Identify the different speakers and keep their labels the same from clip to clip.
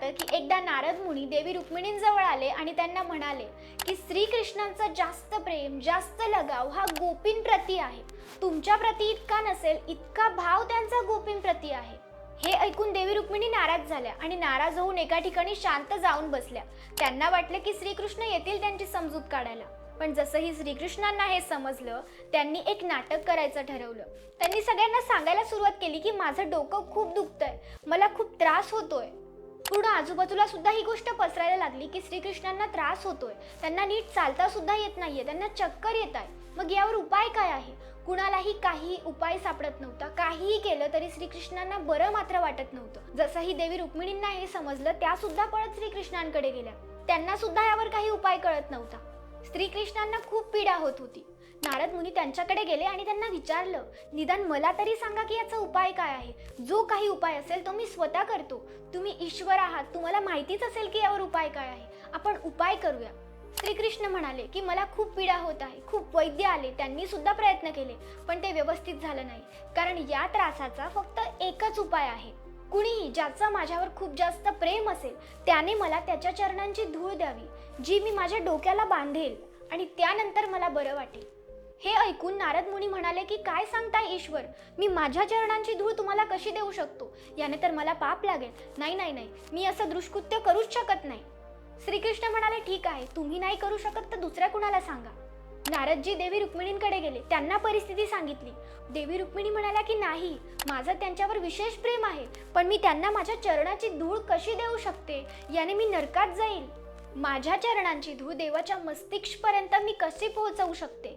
Speaker 1: जातं की एकदा नारद मुनी देवी रुक्मिणींजवळ आले आणि त्यांना म्हणाले की श्रीकृष्णांचा जास्त प्रेम जास्त लगाव हा गोपींप्रती आहे. तुमच्या प्रती इतका नसेल इतका भाव त्यांचा गोपींप्रती आहे. हे ऐकून देवी रुक्मिणी नाराज झाल्या आणि नाराज होऊन एका ठिकाणी शांत जाऊन बसल्या. त्यांना वाटलं की श्रीकृष्ण येतील त्यांची समजूत काढायला. पण जसंही श्रीकृष्णांना हे समजलं त्यांनी एक नाटक करायचं ठरवलं. त्यांनी सगळ्यांना सांगायला सुरुवात केली की माझं डोकं खूप दुखतंय मला खूप त्रास होतोय. पुढं आजूबाजूला सुद्धा ही गोष्ट पसरायला लागली की श्रीकृष्णांना त्रास होतोय. त्यांना नीट चालता सुद्धा येत नाहीये. त्यांना चक्कर येत आहे मग यावर उपाय काय आहे? कुणालाही काही उपाय सापडत नव्हता. काहीही केलं तरी श्रीकृष्णांना बरं मात्र वाटत नव्हतं. जसंही देवी रुक्मिणींना हे समजलं त्या सुद्धा पळत श्रीकृष्णांकडे गेल्या. त्यांना सुद्धा यावर काही उपाय कळत नव्हता. श्रीकृष्णांना खूप पीडा होत होती. नारद मुनी त्यांच्याकडे गेले आणि त्यांना विचारलं निदान मला तरी सांगा की याचा उपाय काय आहे? जो काही उपाय असेल तो मी स्वतः करतो. तुम्ही ईश्वर आहात तुम्हाला माहितीच असेल की यावर उपाय काय आहे. आपण उपाय करूया. श्रीकृष्ण म्हणाले की मला खूप पीडा होत आहे. खूप वैद्य आले त्यांनी सुद्धा प्रयत्न केले पण ते व्यवस्थित झालं नाही. कारण या त्रासाचा फक्त एकच उपाय आहे. कुणीही ज्याचं माझ्यावर खूप जास्त प्रेम असेल त्याने मला त्याच्या चरणांची धूळ द्यावी जी मी माझ्या डोक्याला बांधेल आणि त्यानंतर मला बरं वाटेल. हे ऐकून नारद मुनी म्हणाले की काय सांगताय ईश्वर? मी माझ्या चरणांची धूळ तुम्हाला कशी देऊ शकतो? याने तर मला पाप लागेल. नाही नाही नाही. मी असं दुष्कृत्य करूच शकत नाही. श्रीकृष्ण म्हणाले ठीक आहे. तुम्ही नाही करू शकत तर दुसऱ्या कुणाला सांगा. नारदजी देवी रुक्मिणींकडे गेले. त्यांना परिस्थिती सांगितली. देवी रुक्मिणी म्हणाल्या की नाही माझं त्यांच्यावर विशेष प्रेम आहे पण मी त्यांना माझ्या चरणाची धूळ कशी देऊ शकते? याने मी नरकात जाईल. माझ्या चरणांची धूळ देवाच्या मस्तिष्कपर्यंत मी कशी पोहोचवू शकते?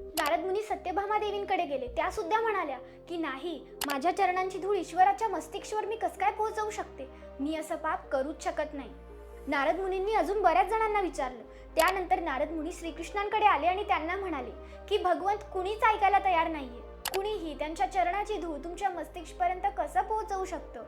Speaker 1: नारद मुनी सत्यभामा देवींकडे गेले. त्या सुद्धा म्हणाल्या की नाही माझ्या चरणांची धूळ ईश्वराच्या मस्तिष्कवर मी कसं काय पोहोचवू शकते? मी असं पाप करूच शकत नाही. नारद मुनींनी अजून बऱ्याच जणांना विचारलं. त्यानंतर नारद मुनी श्रीकृष्णांकडे आले आणि त्यांना म्हणाले की भगवंत कुणीच ऐकायला तयार नाहीये. कुणीही त्यांच्या चरणाची धूळ तुमच्या मस्तिष्कपर्यंत कसं पोहोचवू शकतं?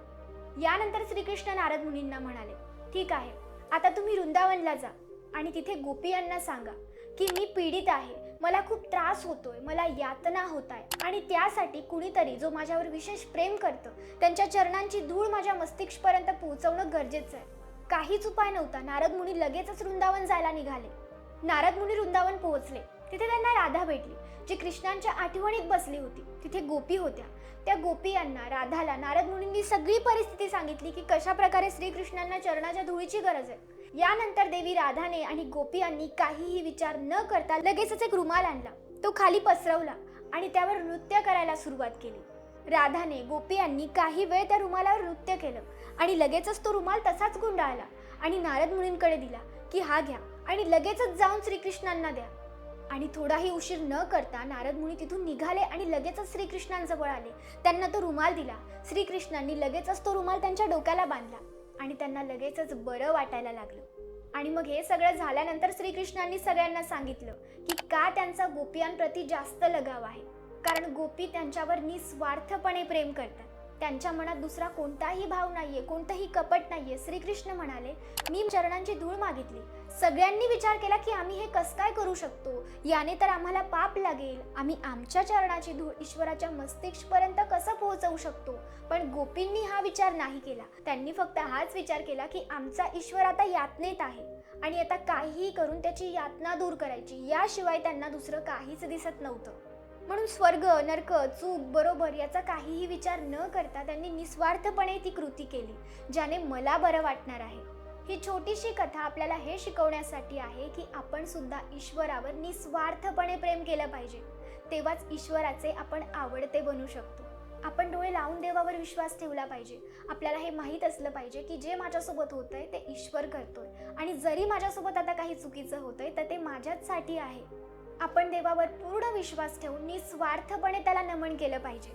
Speaker 1: यानंतर श्रीकृष्ण नारद मुनींना म्हणाले ठीक आहे आता तुम्ही वृंदावनला जा आणि तिथे गोपी यांना सांगा की मी पीडित आहे मला खूप त्रास होतोय मला यातना होत आहे आणि त्यासाठी कुणीतरी जो माझ्यावर विशेष प्रेम करतं त्यांच्या चरणांची धूळ माझ्या मस्तिष्कपर्यंत पोहोचवणं गरजेचं आहे. काहीच उपाय नव्हता. नारद मुनी लगेचच वृंदावन जायला निघाले. नारद मुनी वृंदावन पोहोचले. तिथे त्यांना राधा भेटली जी कृष्णांच्या आठवणीत बसली होती. तिथे गोपी होत्या. त्या गोपी यांना राधाला नारद मुनींनी सगळी परिस्थिती सांगितली की कशा प्रकारे श्रीकृष्णांना चरणाच्या धुळीची गरज आहे. यानंतर देवी राधाने आणि गोपी यांनी काहीही विचार न करता लगेचच एक रुमाल आणला. तो खाली पसरवला आणि त्यावर नृत्य करायला सुरुवात केली. राधाने गोपी यांनी काही वेळ त्या रुमालावर नृत्य केलं आणि लगेचच तो रुमाल तसाच गुंडाळला आणि नारद मुनींकडे दिला की हा घ्या आणि लगेचच जाऊन श्रीकृष्णांना द्या. आणि थोडाही उशीर न करता नारद मुनी तिथून निघाले आणि लगेचच श्रीकृष्णांजवळ आले. त्यांना तो रुमाल दिला. श्रीकृष्णांनी लगेचच तो रुमाल त्यांच्या डोक्याला बांधला आणि त्यांना लगेचच बरं वाटायला लागलं. आणि मग हे सगळं झाल्यानंतर श्रीकृष्णांनी सगळ्यांना सांगितलं की का त्यांचा गोपियांप्रती जास्त लगाव आहे? कारण गोपी त्यांच्यावर निस्वार्थपणे प्रेम करतात. त्यांच्या मनात दुसरा कोणताही भाव नाहीये कोणतंही कपट नाहीये. श्रीकृष्ण म्हणाले मी चरणांची धूळ मागितली. सगळ्यांनी विचार केला की आम्ही हे कसं काय करू शकतो? याने तर आम्हाला पाप लागेल. आम्ही आमच्या चरणाची धूळ ईश्वराच्या मस्तिष्कपर्यंत कसं पोहोचवू शकतो? पण गोपींनी हा विचार नाही केला. त्यांनी फक्त हाच विचार केला की आमचा ईश्वर आता यातनेत आहे. आणि आता काहीही करून त्याची यातना दूर करायची. याशिवाय त्यांना दुसरं काहीच दिसत नव्हतं. म्हणून स्वर्ग नरक चूक बरोबर याचा काहीही विचार न करता त्यांनी निस्वार्थपणे ती कृती केली ज्याने मला बरं वाटणार आहे. ही छोटीशी कथा आपल्याला हे शिकवण्यासाठी आहे की आपण सुद्धा ईश्वरावर निस्वार्थपणे प्रेम केलं पाहिजे. तेव्हाच ईश्वराचे आपण आवडते बनू शकतो. आपण डोळे लावून देवावर विश्वास ठेवला पाहिजे. आपल्याला हे माहीत असलं पाहिजे की जे माझ्यासोबत होतंय ते ईश्वर करतोय. आणि जरी माझ्यासोबत आता काही चुकीचं होतंय तर ते माझ्याचसाठी आहे. आपण देवावर पूर्ण विश्वास ठेवून निस्वार्थपणे त्याला नमन केलं पाहिजे.